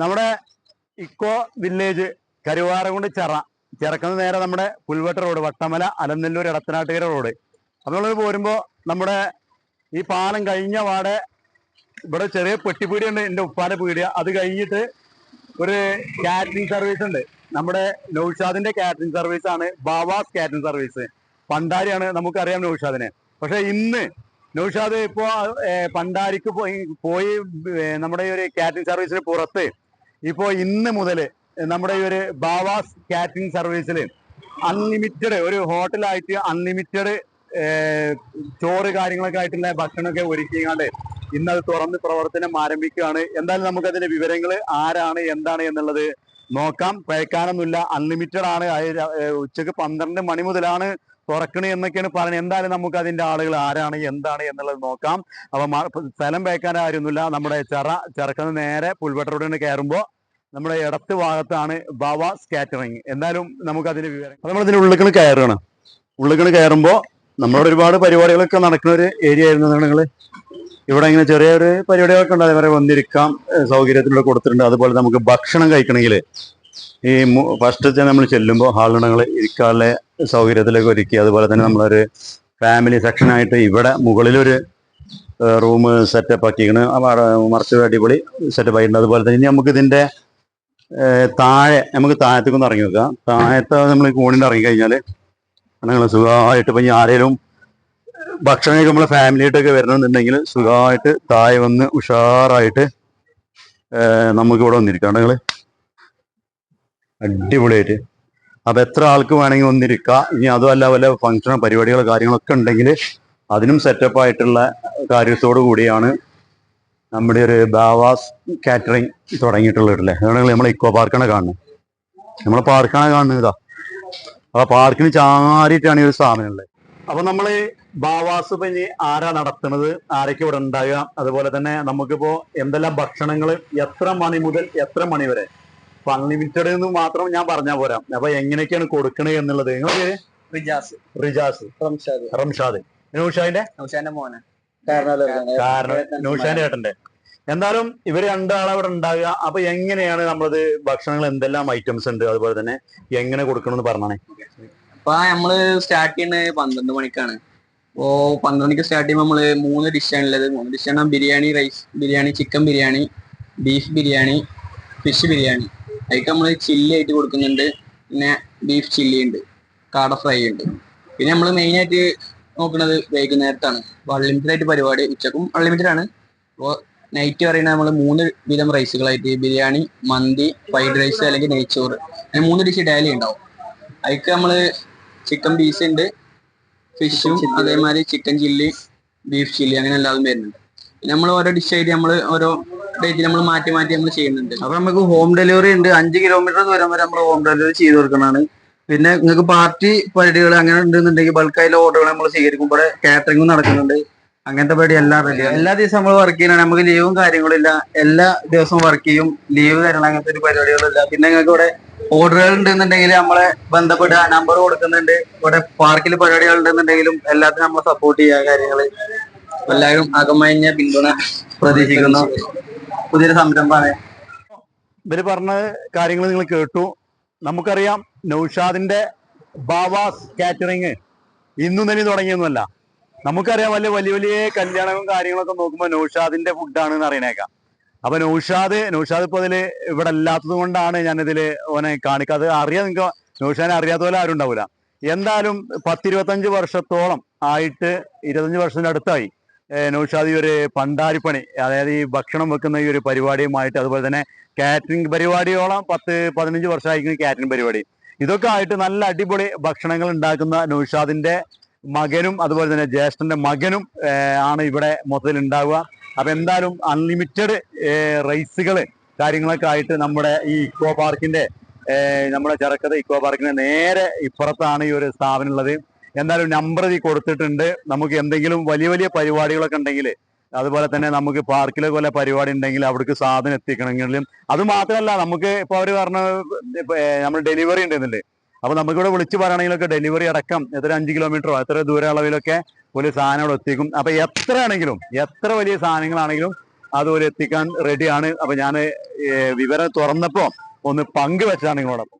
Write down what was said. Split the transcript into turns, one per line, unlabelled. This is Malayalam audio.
നമ്മുടെ ഇക്കോ വില്ലേജ് കരുവാരകുണ്ട് ചിറ. ചിറക്കുന്ന നേരെ നമ്മുടെ പുൽവട്ട റോഡ് വട്ടമല അലനെല്ലൂർ എടത്തനാട്ടുകര റോഡ്. നമ്മൾ പോരുമ്പോൾ നമ്മുടെ ഈ പാലം കഴിഞ്ഞ വാടെ ഇവിടെ ചെറിയ പെട്ടിപ്പീടിയ ഉണ്ട് എന്റെ ഉപ്പാന്റെ പീടിയ അത് കഴിഞ്ഞിട്ട് ഒരു കാറ്ററിംഗ് സർവീസ് ഉണ്ട്. നമ്മുടെ നൌഷാദിന്റെ കാറ്ററിംഗ് സർവീസ് ആണ് ബാവാസ് കാറ്ററിംഗ് സർവീസ്. പണ്ടാരിയാണ് നമുക്കറിയാം നൗഷാദിനെ. പക്ഷെ ഇന്ന് നൗഷാദ് ഇപ്പോ പണ്ടാരിക്ക് പോയി പോയി നമ്മുടെ ഈ ഒരു കാറ്ററിംഗ് സർവീസിന് പുറത്ത് ഇപ്പോ ഇന്ന് മുതൽ നമ്മുടെ ഈ ഒരു ബാവാസ് കാറ്ററിംഗ് സർവീസിൽ അൺലിമിറ്റഡ് ഒരു ഹോട്ടലായിട്ട് അൺലിമിറ്റഡ് ചോറ് കാര്യങ്ങളൊക്കെ ആയിട്ടുള്ള ഭക്ഷണമൊക്കെ ഒരുക്കിയാണ്ട് ഇന്ന് അത് തുറന്ന് പ്രവർത്തനം ആരംഭിക്കുകയാണ്. എന്തായാലും നമുക്കതിന്റെ വിവരങ്ങൾ ആരാണ് എന്താണ് എന്നുള്ളത് നോക്കാം. പഴക്കാനൊന്നുമില്ല അൺലിമിറ്റഡ് ആണ് ഉച്ചയ്ക്ക് പന്ത്രണ്ട് മണി മുതലാണ് തുറക്കണേ എന്നൊക്കെയാണ് പറയുന്നത്. എന്തായാലും നമുക്ക് അതിന്റെ ആളുകൾ ആരാണ് എന്താണ് എന്നുള്ളത് നോക്കാം. അപ്പൊ സ്ഥലം പേക്കാൻ ആയിരുന്നില്ല നമ്മുടെ ചെറ ചെറുക്കുന്ന നേരെ പുൽവട്ട റോഡിന് കയറുമ്പോൾ നമ്മുടെ ഇടത്ത് ഭാഗത്താണ് ബാവാസ് സ്കാറ്ററിങ്. എന്തായാലും നമുക്ക് അതിന്റെ വിവരം. നമ്മൾ ഇതിന്റെ ഉള്ളിക്കണ് കയറുകയാണ്. ഉള്ളിക്കണ് കയറുമ്പോൾ നമ്മളോട് ഒരുപാട് പരിപാടികളൊക്കെ നടക്കുന്ന ഒരു ഏരിയ ആയിരുന്നു നിങ്ങൾ ഇവിടെ ഇങ്ങനെ ചെറിയൊരു പരിപാടികളൊക്കെ ഉണ്ട് അതേപോലെ വന്നിരിക്കാം സൗകര്യത്തിലൂടെ കൊടുത്തിട്ടുണ്ട്. അതുപോലെ നമുക്ക് ഭക്ഷണം കഴിക്കണമെങ്കിൽ ഈ ഫസ്റ്റ് നമ്മൾ ചെല്ലുമ്പോൾ ഹാളിടങ്ങൾ ഇരിക്കാനുള്ള സൗകര്യത്തിലേക്ക് ഒരുക്കി. അതുപോലെ തന്നെ നമ്മളൊരു ഫാമിലി സെക്ഷനായിട്ട് ഇവിടെ മുകളിലൊരു റൂം സെറ്റപ്പ് ആക്കിയിരിക്കണ്. മറച്ച് അടിപൊളി സെറ്റപ്പ് ആയിട്ടുണ്ട്. അതുപോലെ തന്നെ ഇനി നമുക്ക് ഇതിന്റെ താഴെ നമുക്ക് താഴത്തേക്കൊന്ന് ഇറങ്ങി വെക്കാം താഴത്തെ നമ്മൾ കോണിന്റെ ഇറങ്ങി കഴിഞ്ഞാൽ നിങ്ങൾ സുഖമായിട്ട് ഇപ്പം ഇനി ആരെങ്കിലും ഭക്ഷണം കഴിക്കുമ്പോൾ നമ്മളെ ഫാമിലി ആയിട്ടൊക്കെ വരണമെന്നുണ്ടെങ്കിൽ സുഖമായിട്ട് താഴെ വന്ന് ഉഷാറായിട്ട് നമുക്കിവിടെ വന്നിരിക്കാം. നിങ്ങൾ അടിപൊളിയായിട്ട്. അപ്പൊ എത്ര ആൾക്ക് വേണമെങ്കിൽ ഒന്നിരിക്കുക ഇനി അതുമല്ല വല്ല ഫംഗ്ഷനോ പരിപാടികളോ കാര്യങ്ങളൊക്കെ ഉണ്ടെങ്കിൽ അതിനും സെറ്റപ്പ് ആയിട്ടുള്ള കാര്യത്തോടു കൂടിയാണ് നമ്മുടെ ഒരു ബാവാസ് കാറ്ററിങ് തുടങ്ങിയിട്ടുള്ളതല്ലേ അല്ലേ? അതാണ് നമ്മൾ ഇക്കോ പാർക്കാണ് കാണുന്നത്. നമ്മൾ പാർക്കാണ് കാണുന്നത് ആ പാർക്കിന് ചാരിയിട്ടാണ് ഈ ഒരു സ്ഥാപനം ഉള്ളത്. അപ്പൊ നമ്മൾ ബാവാസ് പിന്നെ ആരാ നടത്തുന്നത്? ആരൊക്കെ ഇവിടെ ഉണ്ടാകുക അതുപോലെ തന്നെ നമുക്കിപ്പോ എന്തെല്ലാം ഭക്ഷണങ്ങൾ എത്ര മണി മുതൽ എത്ര മണി വരെ അപ്പൊ അൺലിമിറ്റഡ് എന്ന് മാത്രം ഞാൻ പറഞ്ഞാൽ പോരാ. അപ്പൊ എങ്ങനെയൊക്കെയാണ് കൊടുക്കണേ എന്നുള്ളത്. പേര്?
റിജാസ്.
റിജാസ്.
റംഷാദ്.
റംഷാദ്. നൗഷാദിന്റെ?
നൗഷാന്റെ മോനെ.
കാരണം നൗഷാന്റെ ഏട്ടന്റെ. എന്തായാലും ഇവർ രണ്ടാളെ അവിടെ ഉണ്ടാകുക അപ്പൊ എങ്ങനെയാണ് നമ്മളത് ഭക്ഷണങ്ങൾ എന്തെല്ലാം ഐറ്റംസ് ഉണ്ട്? അതുപോലെ തന്നെ എങ്ങനെ കൊടുക്കണമെന്ന് പറഞ്ഞേ പറഞ്ഞാണേ
അപ്പൊ നമ്മൾ സ്റ്റാർട്ട് ചെയ്യുന്നത് പന്ത്രണ്ട് മണിക്കാണ്. അപ്പോ പന്ത്രണ്ട് മണിക്ക് സ്റ്റാർട്ട് ചെയ്യുമ്പോൾ നമ്മൾ മൂന്ന് ഡിഷാണ് ഉള്ളത്. മൂന്ന് ഡിഷാണ് biryani rice biryani chicken biryani beef biryani fish biryani. അതിക്ക് നമ്മൾ ചില്ലി ആയിട്ട് കൊടുക്കുന്നുണ്ട്. പിന്നെ ബീഫ് ചില്ലി ഉണ്ട്. കാട ഫ്രൈ ഉണ്ട്. പിന്നെ നമ്മൾ മെയിൻ ആയിട്ട് നോക്കുന്നത് വൈകുന്നേരത്താണ്. അപ്പോൾ അൺലിമിറ്റഡ് ആയിട്ട് പരിപാടി ഉച്ചക്കും അൺലിമിറ്റഡ് ആണ്. അപ്പോൾ നൈറ്റ് പറയുന്നത് നമ്മൾ മൂന്ന് വിധം റൈസുകളായിട്ട് ബിരിയാണി മന്തി ഫ്രൈഡ് റൈസ് അല്ലെങ്കിൽ നെയ്ച്ചോറ്. അങ്ങനെ മൂന്ന് ഡിഷ് ഡാലി ഉണ്ടാവും. അതിക്ക് നമ്മൾ ചിക്കൻ പീസ് ഉണ്ട്. ഫിഷും അതേമാതിരി ചിക്കൻ ചില്ലി ബീഫ് ചില്ലി അങ്ങനെ എല്ലാതും വരുന്നുണ്ട്. നമ്മൾ ഓരോ ഡിഷ് ആയിട്ട് നമ്മൾ ഓരോ ഡേറ്റിൽ നമ്മൾ മാറ്റി മാറ്റി നമ്മൾ ചെയ്യുന്നുണ്ട്.
അപ്പൊ നമുക്ക് ഹോം ഡെലിവറി ഉണ്ട്. അഞ്ച് കിലോമീറ്റർ ദൂരം വരെ നമ്മൾ ഹോം ഡെലിവറി ചെയ്തു കൊടുക്കുന്നതാണ്. പിന്നെ നിങ്ങൾക്ക് പാർട്ടി പരിപാടികൾ അങ്ങനെ ഉണ്ടെന്നുണ്ടെങ്കിൽ ബൾക്കായിട്ടുള്ള ഓർഡറുകൾ നമ്മൾ സ്വീകരിക്കും. ഇവിടെ കാറ്ററിംഗും നടക്കുന്നുണ്ട്. അങ്ങനത്തെ പരിപാടി എല്ലാം റെഡിയാണ് എല്ലാ ദിവസവും നമ്മൾ വർക്ക് ചെയ്യണം നമുക്ക് ലീവും കാര്യങ്ങളും ഇല്ല. എല്ലാ ദിവസവും വർക്ക് ചെയ്യും. ലീവ് തരണം അങ്ങനത്തെ ഒരു പരിപാടികളില്ല പിന്നെ നിങ്ങൾക്ക് ഇവിടെ ഓർഡറുകൾ ഉണ്ടെന്നുണ്ടെങ്കിൽ നമ്മളെ ബന്ധപ്പെടുക നമ്പർ കൊടുക്കുന്നുണ്ട്. ഇവിടെ പാർക്കിൽ പരിപാടികൾ ഉണ്ടെന്നുണ്ടെങ്കിലും എല്ലാത്തിനും നമ്മളെ സപ്പോർട്ട് ചെയ്യുക കാര്യങ്ങൾ.
എല്ലാവരും അകമഴിഞ്ഞ പിന്തുണ
പ്രതീക്ഷിക്കുന്നു. പുതിയൊരു സംരംഭമാണ്.
ഇവർ പറഞ്ഞ കാര്യങ്ങൾ നിങ്ങൾ കേട്ടു. നമുക്കറിയാം നൌഷാദിന്റെ ബാവാസ് കാറ്ററിങ് ഇന്നും തന്നെ തുടങ്ങിയൊന്നുമല്ല. നമുക്കറിയാം വലിയ വലിയ വലിയ കല്യാണവും കാര്യങ്ങളൊക്കെ നോക്കുമ്പോൾ നൌഷാദിന്റെ ഫുഡാണ് അറിയണേക്കാം. അപ്പൊ നൌഷാദ് നൌഷാദ് ഇപ്പൊ അതിൽ ഇവിടെ അല്ലാത്തത് കൊണ്ടാണ് ഞാൻ ഇതിൽ ഓനെ കാണിക്കാതെ അറിയാം നിങ്ങൾക്ക് നൌഷാദിനെ അറിയാത്ത പോലെ ആരും ഉണ്ടാവില്ല എന്തായാലും പത്തിരുപത്തഞ്ച് വർഷത്തോളം ആയിട്ട് ഇരുപത്തഞ്ച് വർഷത്തിന്റെ അടുത്തായി നൗഷാദ് ഒരു പണ്ടാരിപ്പണി അതായത് ഈ ഭക്ഷണം വെക്കുന്ന ഈ ഒരു പരിപാടിയുമായിട്ട് അതുപോലെ തന്നെ കാറ്ററിംഗ് പരിപാടിയോളം പത്ത് പതിനഞ്ച് വർഷമായിരിക്കും കാറ്ററിംഗ് പരിപാടി. ഇതൊക്കെ ആയിട്ട് നല്ല അടിപൊളി ഭക്ഷണങ്ങൾ ഉണ്ടാക്കുന്ന നൗഷാദിന്റെ മകനും അതുപോലെ തന്നെ ജ്യേഷ്ഠന്റെ മകനും ആണ് ഇവിടെ മൊത്തത്തിൽ ഉണ്ടാവുക. അപ്പൊ എന്തായാലും അൺലിമിറ്റഡ് റൈസുകൾ കാര്യങ്ങളൊക്കെ ആയിട്ട് നമ്മുടെ ഈ ഇക്കോ പാർക്കിന്റെ നമ്മുടെ ചെറുക്കത ഇക്കോ പാർക്കിന്റെ നേരെ ഇപ്പുറത്താണ് ഈ ഒരു സ്ഥാപനം ഉള്ളത്. എന്തായാലും നമ്പർ ഈ കൊടുത്തിട്ടുണ്ട്. നമുക്ക് എന്തെങ്കിലും വലിയ വലിയ പരിപാടികളൊക്കെ ഉണ്ടെങ്കിൽ അതുപോലെ തന്നെ നമുക്ക് പാർക്കിലെ പോലെ പരിപാടി ഉണ്ടെങ്കിൽ അവിടേക്ക് സാധനം എത്തിക്കണമെങ്കിലും. അത് മാത്രമല്ല നമുക്ക് ഇപ്പൊ അവർ പറഞ്ഞ നമ്മൾ ഡെലിവറി ഉണ്ടെന്നുണ്ട്. അപ്പൊ നമുക്കിവിടെ വിളിച്ച് പറയണമെങ്കിലൊക്കെ ഡെലിവറി അടക്കം എത്ര അഞ്ച് കിലോമീറ്ററോ എത്ര ദൂര അളവിലൊക്കെ ഒരു സാധനം അവിടെ എത്തിക്കും. അപ്പൊ എത്ര ആണെങ്കിലും എത്ര വലിയ സാധനങ്ങളാണെങ്കിലും അതുപോലെ എത്തിക്കാൻ റെഡിയാണ് അപ്പോൾ ഞാൻ വിവരം തുറന്നപ്പോൾ ഒന്ന് പങ്കുവെച്ചാണ് നിങ്ങളോടൊപ്പം.